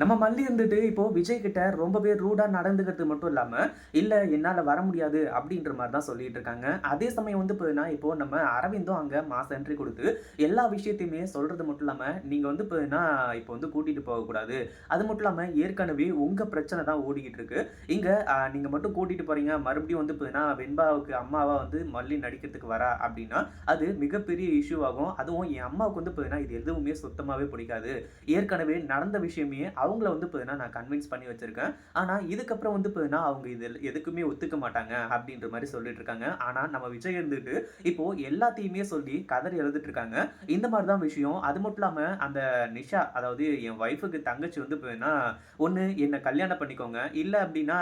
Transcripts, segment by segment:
நம்ம மல்லி இருந்துட்டு இப்போ விஜய் கிட்ட ரொம்பவே ரூடா நடந்துக்கிறது மட்டும் இல்லாம இல்ல என்னால வர முடியாது அப்படின்ற மாதிரி தான் சொல்லிட்டு இருக்காங்க. அதே சமயம் வந்து போனா இப்போ நம்ம அரவிந்தும் அங்க மாச என்ட்ரி கொடுத்து எல்லா விஷயத்தையுமே சொல்றது மட்டும் இல்லாம நீங்க வந்து போனா இப்போ வந்து கூட்டிட்டு போக கூடாது. அது மட்டும் இல்லாம ஏற்கனவே உங்க பிரச்சனை தான் ஓடிக்கிட்டு இருக்கு. இங்க நீங்க மட்டும் கூட்டிட்டு போறீங்க. மறுபடியும் வந்து போனா வெண்பாவுக்கு அம்மாவா வந்து மல்லி நடிக்கிறதுக்கு வரா அப்படின்னா அது மிகப்பெரிய இஷ்யூ ஆகும். அதுவும் என் அம்மாவுக்கு வந்து போனா இது எதுவுமே சுத்தமாவே பிடிக்காது. ஏற்கனவே நடந்த விஷயமே அவங்கள வந்து பார்த்தீங்கன்னா நான் கன்வின்ஸ் பண்ணி வச்சுருக்கேன். ஆனால் இதுக்கப்புறம் வந்து பார்த்தீங்கன்னா அவங்க இது எதுக்குமே ஒத்துக்க மாட்டாங்க அப்படின்ற மாதிரி சொல்லிட்டு இருக்காங்க. ஆனால் நம்ம விஜய் இருந்துட்டு இப்போ எல்லாத்தையுமே சொல்லி கதறி எழுதிட்டு இருக்காங்க. இந்த மாதிரி தான் விஷயம். அது மட்டும் இல்லாமல் அந்த நிஷா அதாவது என் ஒய்ஃபுக்கு தங்கச்சி வந்து பார்த்தீங்கன்னா ஒன்று என்னை கல்யாணம் பண்ணிக்கோங்க. இல்லை அப்படின்னா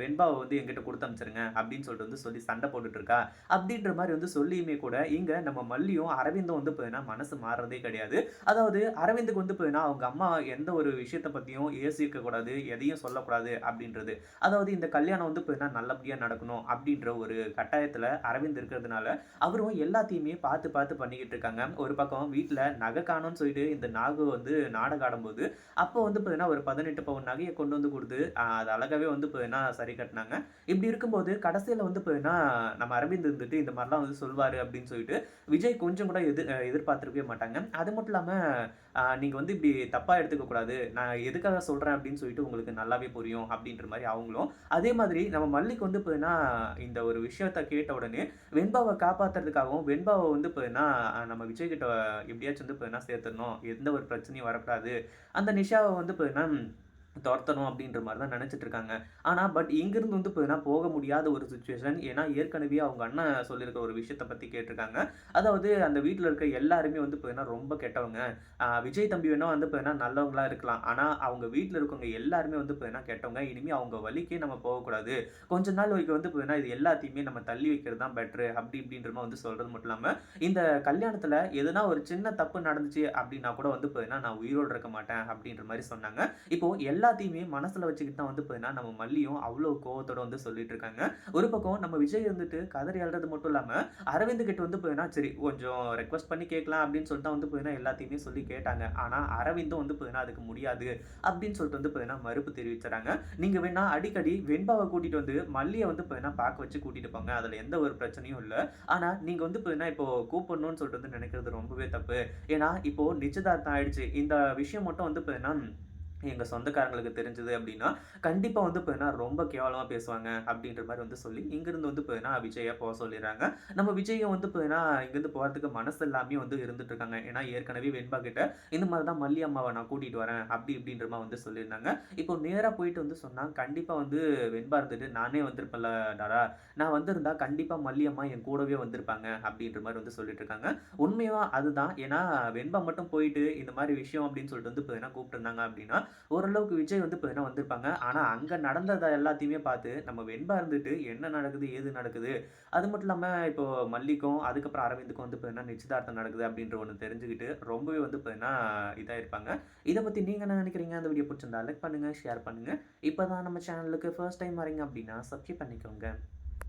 வெண்பாவை வந்து எங்கிட்ட கொடுத்து அனுப்பிச்சிருங்க அப்படின்னு சொல்லிட்டு வந்து சொல்லி சண்டை போட்டுட்டு இருக்கா. அப்படின்ற மாதிரி வந்து சொல்லியுமே கூட இங்கே நம்ம மல்லியும் அரவிந்தும் வந்து பார்த்தீங்கன்னா மனசு மாறுறதே கிடையாது. அதாவது அரவிந்துக்கு வந்து பார்த்தீங்கன்னா அவங்க அம்மா எந்த ஒரு விஷயத்தை பற்றியும் யோசிக்கக்கூடாது எதையும் சொல்லக்கூடாது அப்படின்றது. அதாவது இந்த கல்யாணம் வந்து பார்த்தீங்கன்னா நல்லபடியாக நடக்கணும் அப்படின்ற ஒரு கட்டாயத்தில் அரவிந்த் இருக்கிறதுனால அவரும் எல்லாத்தையுமே பார்த்து பார்த்து பண்ணிக்கிட்டு இருக்காங்க. ஒரு பக்கம் வீட்டில் நகை காணும்னு சொல்லிட்டு இந்த நாகு வந்து நாடகம் ஆடும்போது அப்போ வந்து பார்த்தீங்கன்னா ஒரு பதினெட்டு பவுன் நகையை கொண்டு வந்து கொடுத்து அது அழகாகவே வந்து பார்த்தீங்கன்னா சரி கட்டினாங்க. இப்படி இருக்கும்போது கடைசியில் வந்து பார்த்தீங்கன்னா நம்ம அரவிந்த் இருந்துட்டு இந்த மாதிரிலாம் வந்து சொல்வார் அப்படின்னு சொல்லிட்டு விஜய் கொஞ்சம் கூட எதிர் எதிர்பார்த்துருக்கவே மாட்டாங்க. அது மட்டும் இல்லாமல் நீங்கள் வந்து இப்படி தப்பாக எடுத்துக்கக்கூடாது நான் எதுக்காக சொல்கிறேன் அப்படின்னு சொல்லிட்டு உங்களுக்கு நல்லாவே புரியும் அப்படின்ற மாதிரி அவங்களும். அதே மாதிரி நம்ம மல்லிக்கு வந்து பார்த்தீங்கன்னா இந்த ஒரு விஷயத்த கேட்ட உடனே வெண்பாவை காப்பாற்றுறதுக்காகவும் வெண்பாவை வந்து பார்த்தீங்கன்னா நம்ம விஜய் கிட்ட எப்படியாச்சும் வந்து பார்த்தீங்கன்னா சேர்த்துடணும். எந்த ஒரு பிரச்சனையும் வரக்கூடாது. அந்த நிஷாவை வந்து பார்த்தீங்கன்னா துரத்தணும் அப்படின்ற மாதிரி தான் நினச்சிட்டு இருக்காங்க. ஆனால் பட் இங்கேருந்து வந்து பார்த்தீங்கன்னா போக முடியாத ஒரு சுச்சுவேஷன் ஏன்னா ஏற்கனவே அவங்க அண்ணன் சொல்லியிருக்க ஒரு விஷயத்தை பற்றி கேட்டிருக்காங்க. அதாவது அந்த வீட்டில் இருக்க எல்லாருமே வந்து பார்த்தீங்கன்னா ரொம்ப கெட்டவங்க. விஜய் தம்பி வேணால் வந்து பார்த்தீங்கன்னா நல்லவங்களா இருக்கலாம். ஆனால் அவங்க வீட்டில் இருக்கவங்க எல்லாருமே வந்து பார்த்தீங்கன்னா கெட்டவங்க. இனிமேல் அவங்க வழிக்கே நம்ம போகக்கூடாது. கொஞ்ச நாள் வரைக்கும் வந்து பார்த்தீங்கன்னா இது எல்லாத்தையுமே நம்ம தள்ளி வைக்கிறது தான் பெட்ரு அப்படி இப்படின்ற மாதிரி வந்து சொல்கிறது மட்டும் இல்லாமல் இந்த கல்யாணத்தில் எதுனா ஒரு சின்ன தப்பு நடந்துச்சு அப்படின்னா கூட வந்து பார்த்தீங்கன்னா நான் உயிரோடு இருக்க மாட்டேன் அப்படின்ற மாதிரி சொன்னாங்க. இப்போ எல்லாத்தையுமே மனசில் வச்சுக்கிட்டு தான் வந்து பார்த்தீங்கன்னா நம்ம மல்லியும் அவ்வளோ கோவத்தோட வந்து சொல்லிட்டு இருக்காங்க. ஒரு பக்கம் நம்ம விஜய் வந்துட்டு கதறி அழுறது மட்டும் இல்லாமல் அரவிந்த் கிட்ட வந்து பார்த்தீங்கன்னா சரி கொஞ்சம் ரெக்வஸ்ட் பண்ணி கேட்கலாம் அப்படின்னு சொல்லிட்டு வந்து பார்த்தீங்கன்னா எல்லாத்தையுமே சொல்லி கேட்டாங்க. ஆனால் அரவிந்தும் வந்து பார்த்தீங்கன்னா அதுக்கு முடியாது அப்படின்னு சொல்லிட்டு வந்து பார்த்தீங்கன்னா மறுப்பு தெரிவிச்சுறாங்க. நீங்கள் வேணா அடிக்கடி வெண்பாவை கூட்டிகிட்டு வந்து மல்லியை வந்து பார்த்தீங்கன்னா பார்க்க வச்சு கூட்டிட்டு போங்க. அதில் எந்த ஒரு பிரச்சனையும் இல்லை. ஆனால் நீங்கள் வந்து பார்த்தீங்கன்னா இப்போ கூப்பிடணும்னு சொல்லிட்டு வந்து நினைக்கிறது ரொம்பவே தப்பு. ஏன்னா இப்போ நிச்சயதார்த்தம் ஆயிடுச்சு. இந்த விஷயம் மட்டும் வந்து பார்த்தீங்கன்னா எங்கள் சொந்தக்காரங்களுக்கு தெரிஞ்சது அப்படின்னா கண்டிப்பாக வந்து பார்த்தீங்கன்னா ரொம்ப கேவலமாக பேசுவாங்க அப்படின்ற மாதிரி வந்து சொல்லி இங்கேருந்து வந்து பார்த்தீங்கன்னா விஜயை போக சொல்லிடுறாங்க. நம்ம விஜயம் வந்து பார்த்தீங்கன்னா இங்கேருந்து போகிறதுக்கு மனசு எல்லாமே வந்து இருந்துட்டு இருக்காங்க. ஏன்னா ஏற்கனவே வெண்பா கிட்ட இந்த மாதிரி தான் மல்லி அம்மாவை நான் கூட்டிகிட்டு வரேன் அப்படி இப்படின்ற மாதிரி வந்து சொல்லியிருந்தாங்க. இப்போ நேராக போயிட்டு வந்து சொன்னால் கண்டிப்பாக வந்து வெண்பா இருந்துட்டு நானே வந்திருப்பேன்ல டாரா நான் வந்திருந்தா கண்டிப்பாக மல்லி அம்மா என் கூடவே வந்திருப்பாங்க அப்படின்ற மாதிரி வந்து சொல்லிட்டு இருக்காங்க. உண்மையாக அதுதான். ஏன்னா வெண்பா மட்டும் போயிட்டு இந்த மாதிரி விஷயம் அப்படின்னு சொல்லிட்டு வந்து பார்த்தீங்கன்னா கூப்பிட்டுருந்தாங்க அப்படின்னா ஓரளவுக்கு விஜய் வந்து பார்த்தீங்கன்னா வந்திருப்பாங்க? ஆனால் அங்கே நடந்ததை எல்லாத்தையுமே பார்த்து நம்ம வெண்பா இருந்துட்டு என்ன நடக்குது ஏது நடக்குது? அது மட்டும் இல்லாமல் இப்போ மல்லிக்கும் அதுக்கப்புறம் அரவிந்துக்கும் வந்து பார்த்தீங்கன்னா நிச்சயதார்த்தம் நடக்குது அப்படின்ற ஒன்று தெரிஞ்சுக்கிட்டு ரொம்பவே வந்து பார்த்தீங்கன்னா இதாக இருப்பாங்க இதை பற்றி நீங்கள் என்ன நினைக்கிறீங்க? அந்த வீடியோ பிடிச்சிருந்தா லைக் பண்ணுங்கள் ஷேர் பண்ணுங்கள் இப்போ தான் நம்ம சேனலுக்கு ஃபர்ஸ்ட் டைம் வரீங்க அப்படின்னா சப்ஸ்கிரைப் பண்ணிக்கோங்க.